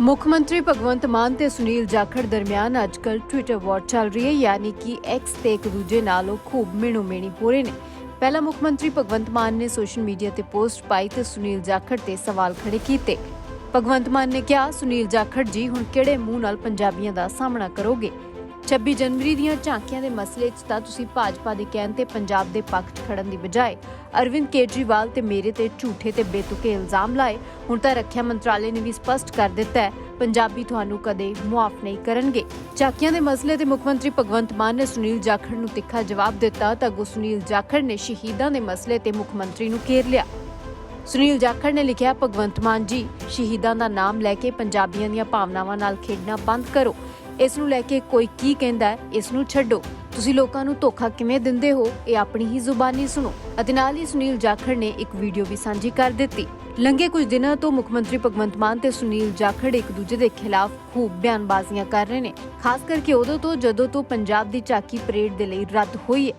ਮੁੱਖ ਮੰਤਰੀ ਭਗਵੰਤ ਮਾਨ ਤੇ ਸੁਨੀਲ ਜਾਖੜ ਦਰਮਿਆਨ ਅੱਜਕੱਲ ਟਵਿੱਟਰ ਵਾਰ ਚੱਲ ਰਹੀ ਹੈ, ਯਾਨੀ ਕਿ ਐਕਸ ਤੇ ਇੱਕ ਦੂਜੇ ਨਾਲ ਉਹ ਖੂਬ ਮਿਣੋ ਮਿਣੀ ਪੂਰੇ ਨੇ। ਪਹਿਲਾਂ ਮੁੱਖ ਮੰਤਰੀ ਭਗਵੰਤ ਮਾਨ ਨੇ ਸੋਸ਼ਲ ਮੀਡੀਆ ਤੇ ਪੋਸਟ ਪਾਈ ਤੇ ਸੁਨੀਲ ਜਾਖੜ ਤੇ ਸਵਾਲ ਖੜੇ ਕੀਤੇ। ਭਗਵੰਤ ਮਾਨ ਨੇ ਕਿਹਾ, ਸੁਨੀਲ ਜਾਖੜ ਜੀ, ਹੁਣ ਕਿਹੜੇ ਮੂੰਹ ਨਾਲ ਪੰਜਾਬੀਆਂ ਦਾ ਸਾਹਮਣਾ ਕਰੋਗੇ? 26 ਜਨਵਰੀ ਦੀਆਂ ਝਾਂਕੀਆਂ ਦੇ ਮਸਲੇ 'ਚ ਤਾਂ ਤੁਸੀਂ ਭਾਜਪਾ ਦੇ ਕਹਿਣ ਤੇ ਪੰਜਾਬ ਦੇ ਪੱਖ 'ਚ ਖੜਨ ਦੀ ਬਜਾਏ ਅਰਵਿੰਦ ਕੇਜਰੀਵਾਲ ਤੇ ਮੇਰੇ ਤੇ ਝੂਠੇ ਤੇ ਬੇਤੁਕੇ ਇਲਜ਼ਾਮ ਲਾਏ। ਹੁਣ ਤਾਂ ਰੱਖਿਆ ਮੰਤਰਾਲੇ ਨੇ ਵੀ ਸਪਸ਼ਟ ਕਰ ਦਿੱਤਾ ਹੈ, ਪੰਜਾਬੀ ਤੁਹਾਨੂੰ ਕਦੇ ਮੁਆਫ ਨਹੀਂ ਕਰਨਗੇ। ਝਾਂਕੀਆਂ ਦੇ ਮਸਲੇ ਤੇ ਮੁੱਖ ਮੰਤਰੀ ਭਗਵੰਤ ਮਾਨ ਨੇ ਸੁਨੀਲ ਜਾਖੜ ਨੂੰ ਤਿੱਖਾ ਜਵਾਬ ਦਿੱਤਾ ਤਾਂ ਅੱਗੋਂ ਸੁਨੀਲ ਜਾਖੜ ਨੇ ਸ਼ਹੀਦਾਂ ਦੇ ਮਸਲੇ ਤੇ ਮੁੱਖ ਮੰਤਰੀ ਨੂੰ ਘੇਰ ਲਿਆ। ਸੁਨੀਲ ਜਾਖੜ ਨੇ ਲਿਖਿਆ, ਭਗਵੰਤ ਮਾਨ ਜੀ, ਸ਼ਹੀਦਾਂ ਦਾ ਨਾਮ ਲੈ ਕੇ ਪੰਜਾਬੀਆਂ ਦੀਆਂ ਭਾਵਨਾਵਾਂ ਨਾਲ ਖੇਡਣਾ ਬੰਦ ਕਰੋ। ਇਸ ਨੂੰ ਲੈ ਕੇ ਕੋਈ ਕੀ ਕਹਿੰਦਾ ਹੈ ਇਸ ਨੂੰ ਛੱਡੋ। ਤੁਸੀਂ ਲੋਕਾਂ ਨੂੰ ਧੋਖਾ ਕਿਵੇਂ ਦਿੰਦੇ ਹੋ, ਇਹ ਆਪਣੀ ਹੀ ਜ਼ੁਬਾਨੀ ਸੁਣੋ। ਅਤੇ ਨਾਲ ਹੀ ਸੁਨੀਲ ਜਾਖੜ ਨੇ ਇੱਕ ਵੀਡੀਓ ਵੀ ਸਾਂਝੀ ਕਰ ਦਿੱਤੀ। ਲੰਘੇ ਕੁਝ ਦਿਨਾਂ ਤੋਂ ਮੁੱਖ ਮੰਤਰੀ ਭਗਵੰਤ ਮਾਨ ਤੇ ਸੁਨੀਲ ਜਾਖੜ ਇੱਕ ਦੂਜੇ ਦੇ ਖਿਲਾਫ ਖੂਬ ਬਿਆਨਬਾਜ਼ੀਆਂ ਕਰ ਰਹੇ ਨੇ। ਖਾਸ ਕਰਕੇ ਉਦੋਂ ਤੋਂ, ਜਦੋਂ ਤੋਂ ਪੰਜਾਬ ਦੀ ਝਾਕੀ ਪਰੇਡ ਦੇ ਲਈ ਰੱਦ ਹੋਈ ਹੈ।